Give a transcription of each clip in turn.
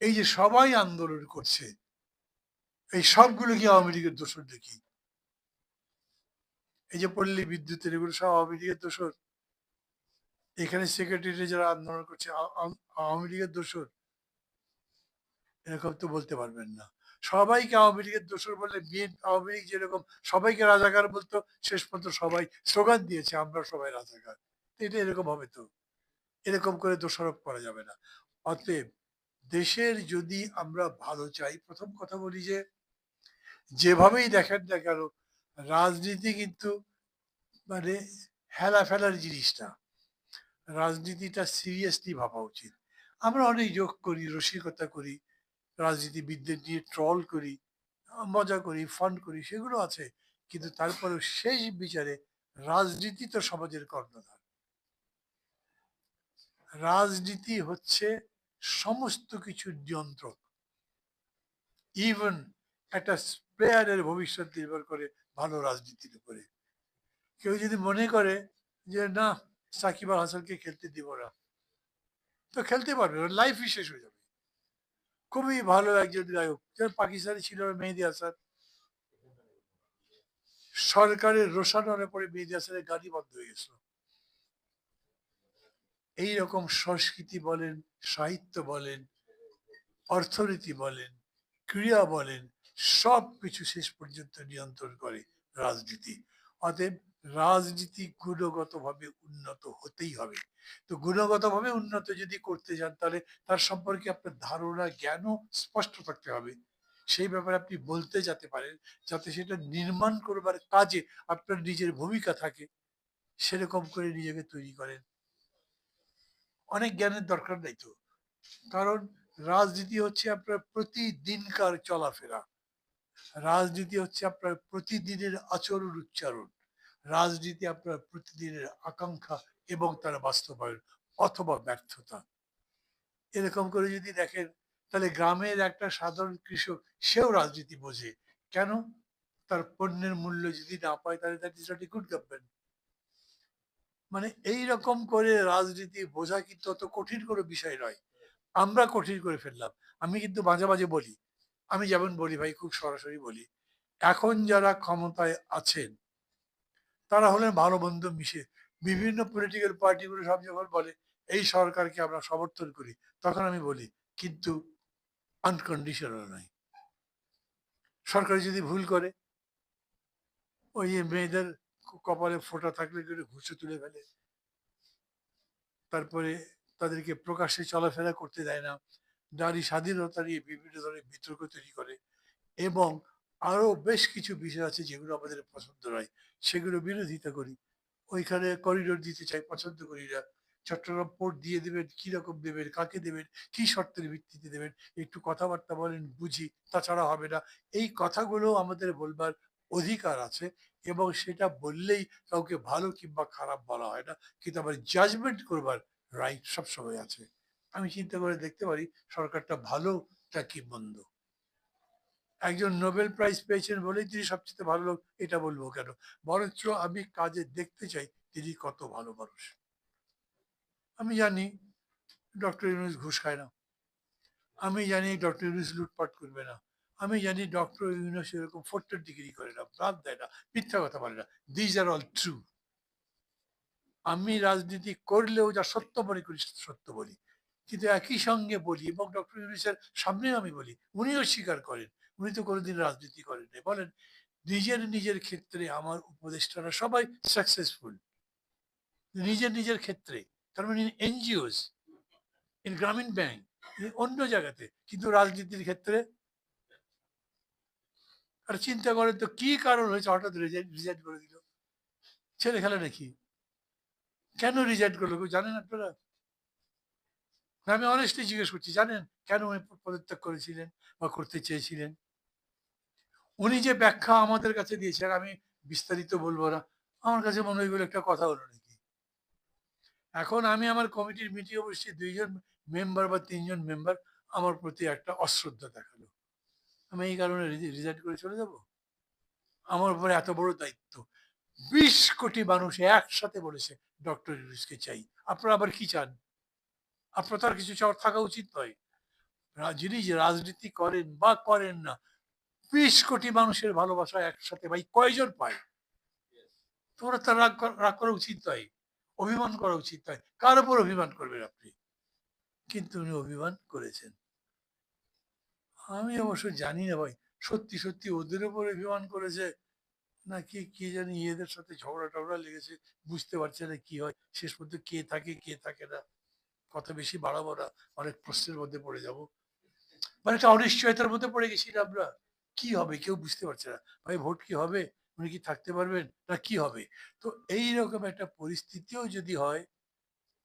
এই যে সবাই আন্দোলন করছে, এই সবগুলো কি আওয়ামী লীগের দোষর দেখি এই যে পল্লী বিদ্যুতের এগুলো সব আওয়ামী লীগের দোষর এখানে সেক্রেটারি যারা আন্দোলন করছে আওয়ামী লীগের দোষর এরকম তো বলতে পারবেন না। সবাইকে আওয়ামী লীগের দোষর বলে বিএন, আওয়ামী লীগ যেরকম সবাইকে রাজাকার বলতো, শেষ পর্যন্ত সবাই স্লোগান দিয়েছে আমরা সবাই রাজাকার। এটা এরকম হবে তো? এরকম করে দোষারোপ করা যাবে না। অতএব দেশের যদি আমরা ভালো চাই, প্রথম কথা বলি যে, যেভাবেই দেখেন না কেন, রাজনীতি কিন্তু মানে হেলা ফেলার জিনিসটা রাজনীতিটা সিরিয়াসলি ভাবা উচিত। আমরা অনেক যোগ করি, রসিকতা করি, রাজনীতিবিদদের নিয়ে ট্রল করি, মজা করি ফান করি, সেগুলো আছে। কিন্তু তারপরেও শেষ বিচারে রাজনীতি তো সমাজের কর্ণধার। রাজনীতি হচ্ছে সমস্ত কিছুর নিয়ন্ত্রক ইভেন একটা প্লেয়ারের ভবিষ্যৎ নির্ভর করে ভালো রাজনীতির উপরে। কেউ যদি মনে করে যে, না, সাকিব আল হাসানকে খেলতে দিব না। তো খেলতে পারবে লাইফই শেষ হয়ে যাবে। খুবই ভালো একজন গায়ক যেমন পাকিস্তানে ছিল মেহেদি হাসান। সরকারের রোশানরে পরে মেহেদি হাসানের গাড়ি বন্ধ হয়ে গেছিল। এইরকম সংস্কৃতি বলেন, সাহিত্য বলেন, অর্থনীতি বলেন ক্রিয়া বলেন, সব কিছু শেষ পর্যন্ত নিয়ন্ত্রণ করে রাজনীতি। অতএব রাজনীতি গুণগতভাবে উন্নত হতেই হবে। তো গুণগতভাবে উন্নত যদি করতে যান, তাহলে তার সম্পর্কে আপনার ধারণা, জ্ঞানও স্পষ্ট থাকতে হবে। সেই ব্যাপারে আপনি বলতে যেতে পারেন, যাতে সেটা নির্মাণ করবার কাজে আপনার নিজের ভূমিকা থাকে, সেরকম করে নিজেকে তৈরি করেন। অনেক জ্ঞানের দরকার নাই তো। কারণ রাজনীতি হচ্ছে আপনার প্রতিদিনকার চলাফেরা। রাজনীতি হচ্ছে আপনার প্রতিদিনের আচরণ উচ্চারণ। রাজনীতি আপনার প্রতিদিনের আকাঙ্ক্ষা এবং তার বাস্তবায়ন অথবা ব্যর্থতা। এরকম করে যদি দেখেন, তাহলে গ্রামের একটা সাধারণ কৃষক, সেও রাজনীতি বোঝে। কেন? তার পণ্যের মূল্য যদি না পায়, তাহলে that is not a good government মানে এই রকম করে রাজনীতি বোঝা কিন্তু অত কঠিন কোনো বিষয় নয়। আমরা কঠিন করে ফেললাম। আমি কিন্তু মাঝে মাঝে বলি, আমি যেমন বলি ভাই, খুব সরাসরি বলি, এখন যারা ক্ষমতায় আছেন, তারা হলেন ভালো বন্ধু মিশে। বিভিন্ন পলিটিক্যাল পার্টিগুলো সব যখন বলে, এই সরকারকে আমরা সমর্থন করি, তখন আমি বলি, কিন্তু আনকন্ডিশনাল নয়। সরকার যদি ভুল করে, ওই মেয়েদের কপালে ফোঁটা থাকলে ঘুষে তুলে ফেলে, তারপরে তাদেরকে প্রকাশ্যে চলাফেরা করতে দেয় না। নারী স্বাধীনতা নিয়ে বিভিন্ন ধরনের বিতর্ক তৈরি করে এবং আরও বেশ কিছু বিষয় আছে যেগুলো আমাদের পছন্দ নয়। সেগুলো বিরোধিতা করি। ওইখানে করিডোর দিতে চাই, পছন্দ করি না। চট্টগ্রাম পোর্ট দিয়ে দেবেন, কি রকম দেবেন, কাকে দেবেন, কি শর্তের ভিত্তিতে দেবেন, একটু কথাবার্তা বলেন, বুঝি, তাছাড়া হবে না। এই কথাগুলো আমাদের বলবার অধিকার আছে এবং সেটা বললেই কাউকে ভালো কিংবা খারাপ বলা হয় না। কিন্তু আবার জাজমেন্ট করবার রাইট সবসময় আছে। আমি চিন্তা করে দেখতে পারি, সরকারটা ভালোটা কি মন্দ? একজন নোবেল প্রাইজ পেয়েছেন বলেই তিনি সবচেয়ে ভালো লোক, এটা বলব কেন? বরঞ্চ আমি কাজে দেখতে চাই তিনি কত ভালো মানুষ। আমি জানি ডক্টর ইউনুস ঘুষ খায় না। আমি জানি ডক্টর ইউনুস লুটপাট করবে না। আমি জানি ডক্টর ইউনুস ফোর্টের ডিগ্রি করে না প্রাণ দেয় না, মিথ্যা কথা বলে না। দিজ আর অল ট্রু আমি রাজনীতি করলেও যা সত্য মনে করি সত্য বলি। কিন্তু একই সঙ্গে বলি, এবং ডক্টর ইউনুসের সামনেও আমি বলি, উনিও স্বীকার করেন, উনি তো কোনোদিন রাজনীতি করেন নাই। বলেন, নিজের নিজের ক্ষেত্রে আমার উপদেষ্টারা সবাই সাকসেসফুল নিজের নিজের ক্ষেত্রে, তার মানে এনজিওস ইন গ্রামীণ ব্যাংক অন্য জায়গাতে, কিন্তু রাজনীতির ক্ষেত্রে আর চিন্তা করেন তো কি কারণ হয়েছে? হঠাৎ রিজাইন করে দিল। ছেলে খেলা নাকি? কেন রিজাইন করল জানেন আপনারা? আমি অনেস্টলি জিজ্ঞেস করছি, জানেন কেন উনি পদত্যাগ করেছিলেন বা করতে চেয়েছিলেন? উনি যে ব্যাখ্যা আমাদের কাছে দিয়েছেন, আমি বিস্তারিত বলব না। আমার কাছে মনে হয় একটা কথা হলো নাকি? এখন আমি আমার কমিটির মিটিংয়ে বসছি দুইজন মেম্বার বা তিনজন মেম্বার আমার প্রতি একটা অশ্রদ্ধা দেখাল। আমি এই কারণে রিজাইন করে চলে যাব? আমার উপরে এত বড় দায়িত্ব। বিশ কোটি মানুষ একসাথে বলেছে ডক্টর ইউনুসকে চাই। আপনারা আবার কি চান? আপনার তার কিছু চাওয়ার থাকা উচিত নয়। যিনি রাজনীতি করেন বা করেন না, বিশ কোটি মানুষের ভালোবাসা একসাথে ভাই কয়জন পায়? তোমরা তার রাগ রাগ করা উচিত নয়, অভিমান করা উচিত নয়। কার উপর অভিমান করবেন আপনি? কিন্তু উনি অভিমান করেছেন। আমি অবশ্য জানি না ভাই। সত্যি সত্যি ওদের উপর অভিমান করেছে। নাকি কি জানি এদের সাথে ঝগড়া টগড়া লেগেছে, বুঝতে পারছে না কি হয়। শেষ পর্যন্ত কে থাকে কে থাকে না কত বেশি বাড়াবো না। অনেক প্রশ্নের মধ্যে পড়ে যাব। মানে একটা অনিশ্চয়তার মধ্যে পড়ে গেছি না আমরা। কি হবে? কেউ বুঝতে পারছে না। ভাই, ভোট কি হবে? উনি কি থাকতে পারবেন? না, কি হবে? তো এই রকম একটা পরিস্থিতিও যদি হয়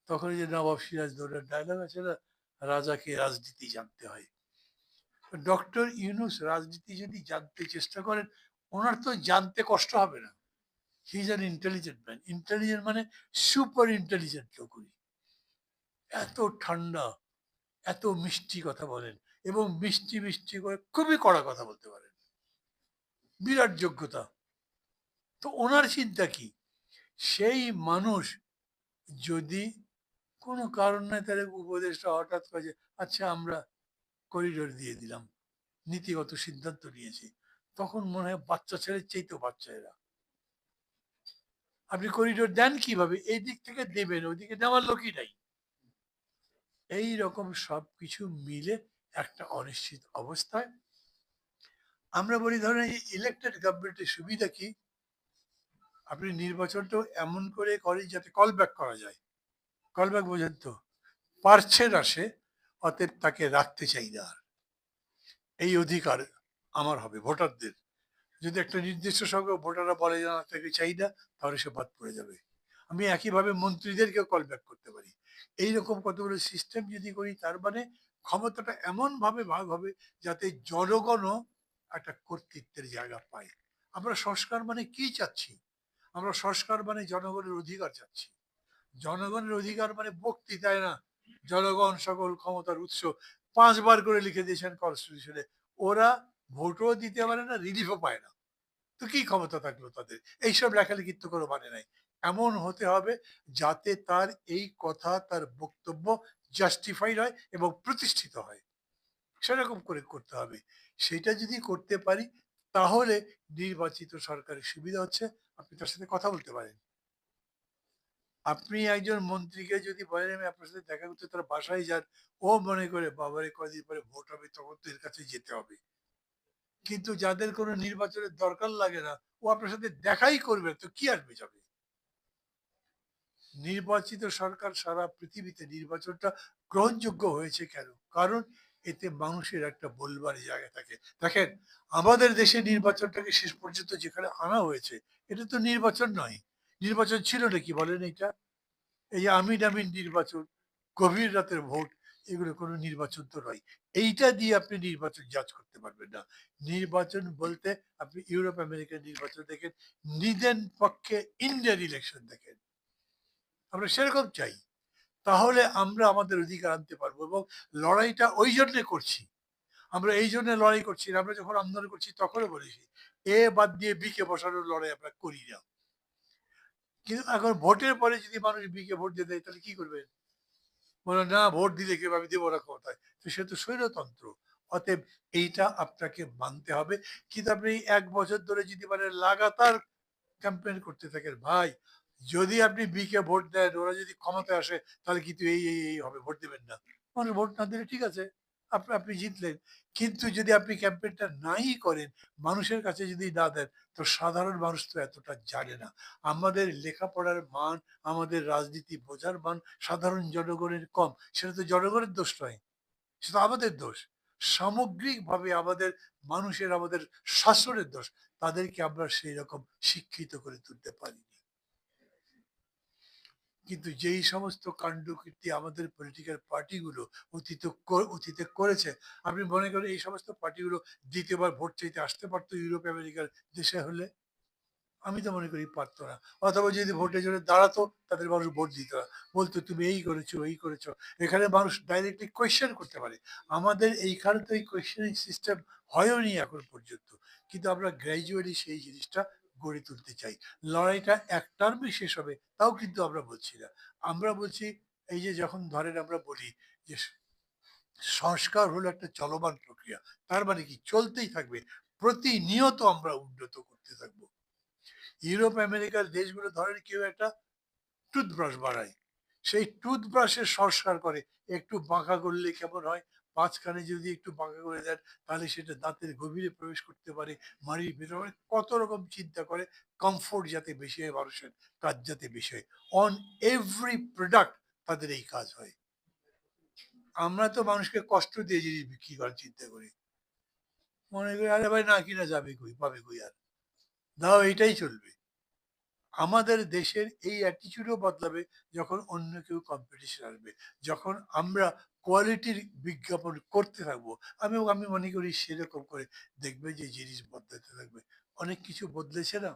তখন যে নবাব সিরাজ দৌড়ের ডায়লগ আছে না, রাজাকে রাজনীতি জানতে হয়। ডক্টর ইউনুস রাজনীতি যদি জানতে চেষ্টা করেন, ওনার তো জানতে কষ্ট হবে না। He is an intelligent man intelligent মানে সুপার ইন্টেলিজেন্ট লোক উনি। এত ঠান্ডা, এত মিষ্টি কথা বলেন এবং মিষ্টি মিষ্টি করে খুবই কড়া কথা বলতে পারেন। বিরাট যোগ্যতা। তো ওনার চিন্তা কি? সেই মানুষ যদি কোনো কারণ তাহলে উপদেশটা হঠাৎ করে আচ্ছা আমরা করিডোর দিয়ে দিলাম। নীতিগত সিদ্ধান্ত নিয়েছি। তখন মনে হয় বাচ্চা ছেলের চাইতেও বাচ্চা এরা। আপনি করিডোর দেন কীভাবে? এই দিক থেকে দেবেন ওইদিকে দেওয়ার লোকই নাই। এই রকম সব কিছু মিলে একটা অনিশ্চিত অবস্থায়। আমরা বলি, ধরেন ইলেক্টেড গভর্নমেন্টের সুবিধা কি? আপনি নির্বাচনটাও এমন করে করেন যাতে কল ব্যাক করা যায়। কল ব্যাক বোঝেন তো। পারছে না সে অতএব তাকে রাখতে চাই না এই অধিকার আমার হবে ভোটারদের। যদি একটা নির্দিষ্ট সংখ্যক ভোটাররা বলে যে না, তাকে চাই না, তাহলে সে বাদ পড়ে যাবে। আমি একইভাবে মন্ত্রীদেরকেও কল ব্যাক করতে পারি। এইরকম কতগুলো সিস্টেম যদি করি, তার মানে ক্ষমতাটা এমন ভাবে ভাগ হবে যাতে জনগণও একটা কর্তৃত্বের জায়গা পায়। আমরা সংস্কার মানে কি চাচ্ছি? আমরা সংস্কার মানে জনগণের অধিকার চাচ্ছি। জনগণের অধিকার মানে বক্তৃতায় না জনগণ সকল ক্ষমতার উৎস পাঁচবার করে লিখে দিয়েছেন কনস্টিটিউশনে ওরা ভোটও দিতে পারে না রিলিফও পায় না। তো কি ক্ষমতা থাকল তাদের? এইসব লেখালেখির তো কোনো মানে নাই। এমন হতে হবে যাতে তার এই কথা, তার বক্তব্য জাস্টিফাইড হয় এবং প্রতিষ্ঠিত হয়। সেরকম করে করতে হবে। সেটা যদি করতে পারি, তাহলে নির্বাচিত সরকারের সুবিধা হচ্ছে। আপনি তার সাথে কথা বলতে পারেন। আপনি একজন মন্ত্রীকে যদি বলেন, আমি আপনার সাথে দেখা করতে তার বাসায় যান। ও মনে করে, বাবারে, কদিন পরে ভোট হবে, তখন তো এর কাছে যেতে হবে। কিন্তু যাদের কোনো নির্বাচনের দরকার লাগে না, ও আপনার সাথে দেখাই করবে তো কি আসবে যাবে? নির্বাচিত সরকার সারা পৃথিবীতে নির্বাচনটা গ্রহণযোগ্য হয়েছে কেন? কারণ এতে মানুষের একটা বলবার জায়গা থাকে। দেখেন, আমাদের দেশে নির্বাচনটাকে শেষ পর্যন্ত যেখানে আনা হয়েছে, এটা তো নির্বাচন নয়। নির্বাচন ছিল নাকি বলেন এটা? এই আমিন আমিন নির্বাচন, গভীর রাতের ভোট, এগুলো কোনো নির্বাচন তো নয়। এইটা দিয়ে আপনি নির্বাচন জাজ করতে পারবেন না। নির্বাচন বলতে আপনি ইউরোপ, আমেরিকার নির্বাচন দেখেন নিদেন পক্ষে ইন্ডিয়ান ইলেকশন দেখেন। আমরা সেরকম চাই। তাহলে আমরা আমাদের অধিকার আনতে পারব এবং লড়াইটা ওই জন্য করছি। আমরা এই জন্য লড়াই করছি আমরা যখন আন্দোলন করছি তখনও বলেছি, এ বাদ দিয়ে বিকে বসানোর লড়াই আমরা করি না। কিন্তু এখন ভোটের পরে যদি মানুষ বিকে ভোট দিয়ে দেয়, তাহলে কি করবেন বলে, না, ভোট দিলে কেউ, আমি দেবো না ক্ষমতায়। তো সে তো স্বৈরতন্ত্র। অতএব এইটা আপনাকে মানতে হবে। কিন্তু আপনি এক বছর ধরে যদি মানে লাগাতার ক্যাম্পেন করতে থাকেন, ভাই, যদি আপনি বিকে ভোট দেন, ওরা যদি ক্ষমতায় আসে, তাহলে কিন্তু এই এই হবে, ভোট দেবেন না। মানুষ ভোট না দিলে ঠিক আছে। আপনি জিতলেন। কিন্তু যদি আপনি ক্যাম্পেইনটা নাই করেন, মানুষের কাছে যদি না দেন, তো সাধারণ মানুষ তো এতটা জানে না। আমাদের লেখাপড়ার মান, আমাদের রাজনীতি বোঝার মান সাধারণ জনগণের কম। সেটা তো জনগণের দোষ নয়, সেটা আমাদের দোষ। সামগ্রিকভাবে আমাদের মানুষের, আমাদের শাসনের দোষ। তাদেরকে আমরা সেই রকম শিক্ষিত করে তুলতে পারিনি। কিন্তু যেই সমস্ত কাণ্ডকীর্তি আমাদের পলিটিক্যাল পার্টিগুলো অতীত অতীতে করেছে, আপনি মনে করেন এই সমস্ত পার্টিগুলো দ্বিতীয়বার ভোট চাইতে আসতে পারতো ইউরোপ আমেরিকার দেশে হলে? আমি তো মনে করি পারতো না। অথবা যদি ভোটের জন্য দাঁড়াতো, তাদের মানুষ ভোট দিত না। বলতো, তুমি এই করেছ এই করেছ। এখানে মানুষ ডাইরেক্টলি কোয়েশ্চেন করতে পারে। আমাদের এইখানে তো এই কোয়েশ্চেনিং সিস্টেম হয়নি এখন পর্যন্ত। কিন্তু আমরা গ্র্যাজুয়ালি সেই জিনিসটা গড়ে তুলতে চাই। লড়াইটা এক টার্মে শেষ হবে, তাও কিন্তু আমরা বলছি না। আমরা বলছি, এই যে যখন ধরেন আমরা বলি যে সংস্কার হলো একটা চলমান প্রক্রিয়া, তার মানে কি? চলতেই থাকবে। প্রতিনিয়ত আমরা উন্নত করতে থাকব। ইউরোপ, আমেরিকার দেশগুলো ধরেন কেউ একটা টুথব্রাশ বানায়। সেই টুথব্রাশের সংস্কার করে, একটু বাঁকা করলে কেমন হয়? মাঝখানে যদি একটু বাঁকা করে দেন, তাহলে সেটা দাঁতের গভীরে প্রবেশ করতে পারে, মাড়ির ভেতরে কত রকম চিন্তা করে কমফোর্ট যাতে বেশি হয়, মানুষের কাজ যাতে বেশি হয়। অন এভরি প্রোডাক্ট তাদের এই কাজ হয়। আমরা তো মানুষকে কষ্ট দিয়ে জিনিস বিক্রি করার চিন্তা করি। মনে করি, আরে ভাই, না কিনা যাবে কই? পাবে কই আর? দাও এইটাই চলবে। আমাদের দেশের এই অ্যাটিচিউডও বদলাবে যখন অন্য কেউ কম্পিটিশন আসবে যখন আমরা কোয়ালিটির বিজ্ঞাপন করতে থাকব, আমি আমি মনে করি সেরকম করে দেখবে যে জিনিস বদলাতে থাকবে। অনেক কিছু বদলেছে না?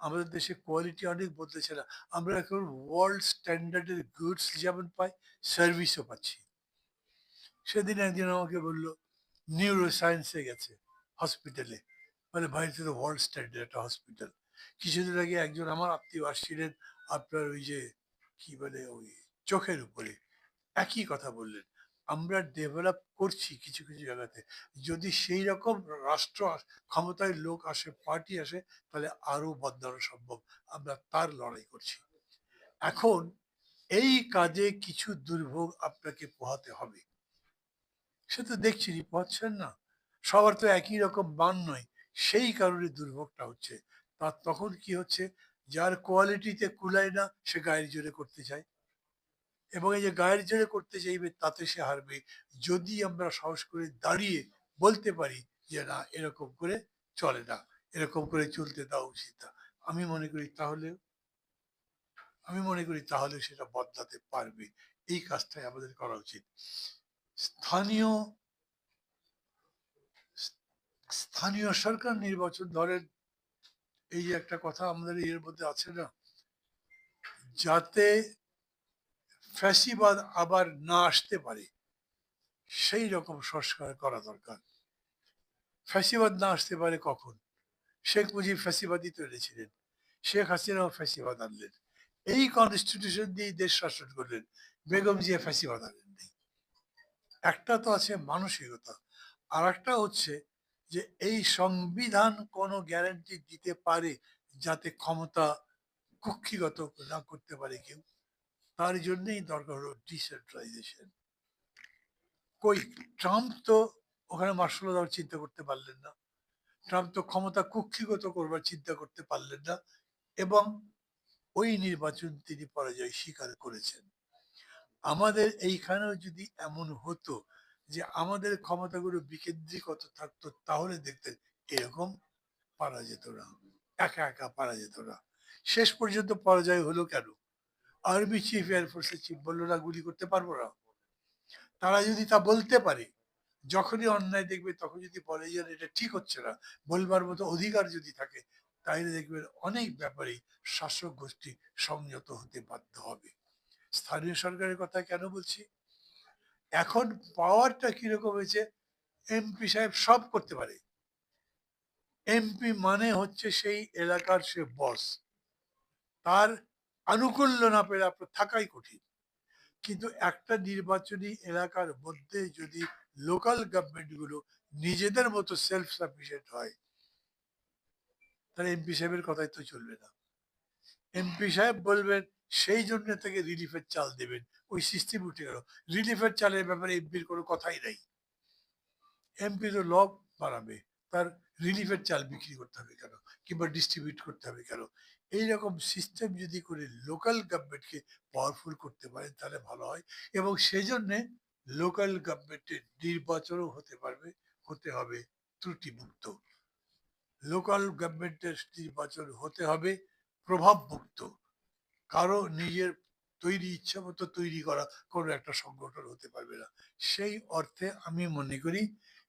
আমাদের দেশে কোয়ালিটি অনেক বদলেছে না? আমরা এখন ওয়ার্ল্ড স্ট্যান্ডার্ডের গুডস যেমন পাই সার্ভিসও পাচ্ছি। সেদিন একদিন আমাকে বলল নিউরো সায়েন্সে গেছে হসপিটালে মানে বাইরে তো ওয়ার্ল্ড স্ট্যান্ডার্ড একটা হসপিটাল কিছুদিন আগে একজন আমার আত্মীয় আসছিলেন, আপনার ওই যে কি বলে ওই চোখের উপরে, একই কথা বললেন। আমরা ডেভেলপ করছি কিছু কিছু জায়গাতে। যদি সেই রকম রাষ্ট্র ক্ষমতায় লোক আসে পার্টি আসে, তাহলে আরও বদলানো সম্ভব। আমরা তার লড়াই করছি। এখন এই কাজে কিছু দুর্ভোগ আপনাকে পোহাতে হবে। সে তো দেখছি, পোহাচ্ছেন না। সবার তো একই রকম মান নয়। সেই কারণে দুর্ভোগটা হচ্ছে। তার তখন কি হচ্ছে? যার কোয়ালিটিতে কুলায় না, সে গায়ের জোরে করতে চায়। এবং এই যে গায়ের জোরে করতে চাইবে, তাতে সে হারবে। যদি আমরা সাহস করে দাঁড়িয়ে বলতে পারি যে, না, এরকম করে চলে না, এরকম করে চলতে দেওয়া উচিত না। আমি মনে করি তাহলে, আমি মনে করি তাহলে সেটা বদলাতে পারবে। এই কাজটাই আমাদের করা উচিত। স্থানীয় স্থানীয় সরকার নির্বাচন ধরেন এই যে একটা কথা আমাদের এর মধ্যে আছে না? যাতে ফ্যাসিবাদ আবার না আসতে পারে, সেই রকম সংস্কার করা দরকার। ফ্যাসিবাদ না আসতে পারে কখন? শেখ মুজিব ফ্যাসিবাদই তো এনেছিলেন। শেখ হাসিনাও ফ্যাসিবাদ আনলেন। এই কনস্টিটিউশন দিয়ে দেশ শাসন করলেন। বেগম জিয়া ফ্যাসিবাদ আনেননি। একটা তো আছে মানসিকতা আর একটা হচ্ছে যে এই সংবিধান কোনো গ্যারান্টি দিতে পারে যাতে ক্ষমতা কুক্ষিগত না করতে পারে কেউ? তার জন্যই দরকার হলো ডিসেন্ট্রালাইজেশন কই, ট্রাম্প তো ওখানে মার্শাল দেওয়ার চিন্তা করতে পারলেন না। ট্রাম্প তো ক্ষমতা কুক্ষিগত করবার চিন্তা করতে পারলেন না এবং ওই নির্বাচন তিনি পরাজয় স্বীকার করেছেন। আমাদের এইখানেও যদি এমন হতো যে আমাদের ক্ষমতাগুলো বিকেন্দ্রীকত থাকতো, তাহলে দেখতেন এরকম পারা যেত না, একা একা পারা যেত না। শেষ পর্যন্ত পরাজয় হলো কেন? আর্মি চিফ এয়ারফোর্সের চিফ বলল, না, গুলি করতে পারব না। তারা যদি তা বলতে পারে, যখনই অন্যায় দেখবে, তখন যদি বলে যে এটা ঠিক হচ্ছে না, বলবার মতো অধিকার যদি থাকে, তাহলে দেখবেন অনেক ব্যাপারে শাসক গোষ্ঠী সংযত হতে বাধ্য হবে। স্থানীয় সরকারের কথা কেন বলছি? এখন পাওয়ারটা কীরকম হয়েছে? এমপি সাহেব সব করতে পারে। এমপি মানে হচ্ছে সেই এলাকার সে বস তার আনুকূল্য না পেলে আপনার থাকাই কঠিন। কিন্তু একটা নির্বাচনী এলাকার মধ্যে যদি লোকাল গভর্নমেন্টগুলো নিজেদের মতো সেলফ সাফিসিয়েন্ট হয়, তাহলে এমপি সাহেবের কথাই তো চলবে না। এমপি সাহেব বলবেন, সেই জন্য থেকে রিলিফের চাল দেবেন। ওই সিস্টেম উঠে গেল। রিলিফের চালের ব্যাপারে এমপির কোনো কথাই নাই। এমপি তো ল বাড়াবে। তার রিলিফের চাল বিক্রি করতে হবে কেন? কিংবা ডিস্ট্রিবিউট করতে হবে কেন? এইরকম সিস্টেম যদি করে লোকাল গভর্নমেন্টকে পাওয়ারফুল করতে পারেন তাহলে ভালো হয়। এবং সেজন্যে লোকাল গভর্নমেন্টের নির্বাচনও হতে পারবে, হতে হবে ত্রুটিমুক্ত। লোকাল গভর্নমেন্টের নির্বাচন হতে হবে প্রভাবমুক্ত। কারও নিজের তৈরি ইচ্ছা মতো তৈরি করা কোনো একটা সংগঠন হতে পারবে না। সেই অর্থে আমি মনে করি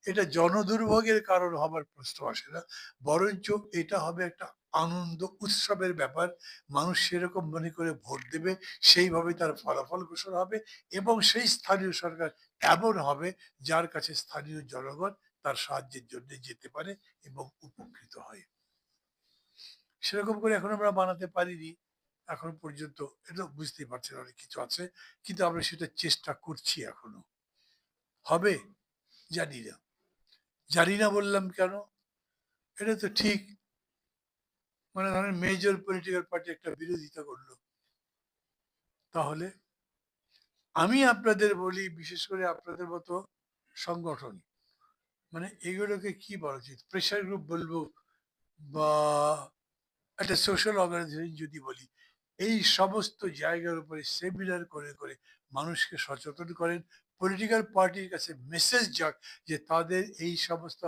এটা জনদুর্ভোগের কারণ হবার প্রশ্ন আসে না। বরঞ্চ এটা হবে একটা আনন্দ উৎসবের ব্যাপার। মানুষ সেরকম মনে করে ভোট দেবে সেইভাবে তার ফলাফল ঘোষণা হবে এবং সেই স্থানীয় সরকার এমন হবে যার কাছে স্থানীয় জনগণ তার সাহায্যের জন্য যেতে পারে এবং উপকৃত হয়। সেরকম করে এখন আমরা বানাতে পারিনি। এখন পর্যন্ত এটা বুঝতেই পারছেন অনেক কিছু আছে, কিন্তু আমরা সেটা চেষ্টা করছি এখনও। হবে? জানি না। জানি না বললাম কেন? এটা তো ঠিক। মানে ধরেন মেজর পলিটিক্যাল পার্টি একটা বিরোধিতা করল। তাহলে আমি আপনাদের বলি, বিশেষ করে আপনাদের মতো সংগঠন মানে এগুলোকে কি বলা উচিত? প্রেশার গ্রুপ বলব বা একটা সোশ্যাল অর্গানাইজেশন যদি বলি এই সমস্ত জায়গার উপরে সেমিনার করে করে মানুষকে সচেতন করেন। পলিটিক্যাল পার্টির কাছে মেসেজ যাক যে তাদের এই সমস্ত